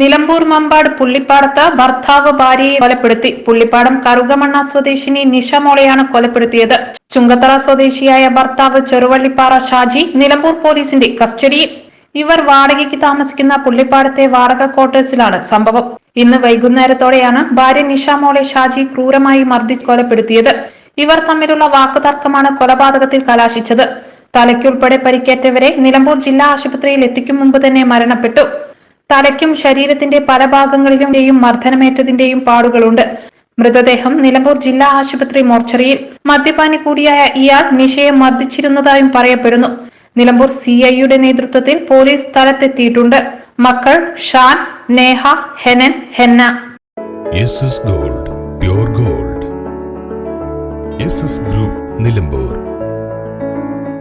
നിലമ്പൂർ മമ്പാട് പുള്ളിപ്പാടത്ത് ഭർത്താവ് ഭാര്യയെ കൊലപ്പെടുത്തി. പുള്ളിപ്പാടം കറുകമണ്ണ സ്വദേശിനി നിഷ മോളെയാണ് കൊലപ്പെടുത്തിയത്. ചുങ്കത്തറ സ്വദേശിയായ ഭർത്താവ് ചെറുവള്ളിപ്പാറ ഷാജി നിലമ്പൂർ പോലീസിന്റെ കസ്റ്റഡിയിൽ. ഇവർ വാടകയ്ക്ക് താമസിക്കുന്ന പുള്ളിപ്പാടത്തെ വാടക ക്വാർട്ടേഴ്സിലാണ് സംഭവം. ഇന്ന് വൈകുന്നേരത്തോടെയാണ് ഭാര്യ നിഷ മോളെ ഷാജി ക്രൂരമായി മർദ്ദി കൊലപ്പെടുത്തിയത്. ഇവർ തമ്മിലുള്ള വാക്കുതർക്കമാണ് കൊലപാതകത്തിൽ കലാശിച്ചത്. തലയ്ക്കുൾപ്പെടെ പരിക്കേറ്റവരെ നിലമ്പൂർ ജില്ലാ ആശുപത്രിയിൽ എത്തിക്കും മുമ്പ് തന്നെ മരണപ്പെട്ടു. തലയ്ക്കും ശരീരത്തിന്റെ പല ഭാഗങ്ങളിലും മർദ്ദനമേറ്റതിന്റെയും പാടുകളുണ്ട്. മൃതദേഹം നിലമ്പൂർ ജില്ലാ ആശുപത്രി മോർച്ചറിയിൽ മദ്യപാനി കൂടിയായ ഇയാൾ നിഷയെ മർദ്ദിച്ചിരുന്നതായും പറയപ്പെടുന്നു. നിലമ്പൂർ സി ഐയുടെ നേതൃത്വത്തിൽ പോലീസ് സ്ഥലത്തെത്തിയിട്ടുണ്ട്. മക്കൾ Shan Neha Henan Henna. Gold pure gold. Group Nilambur.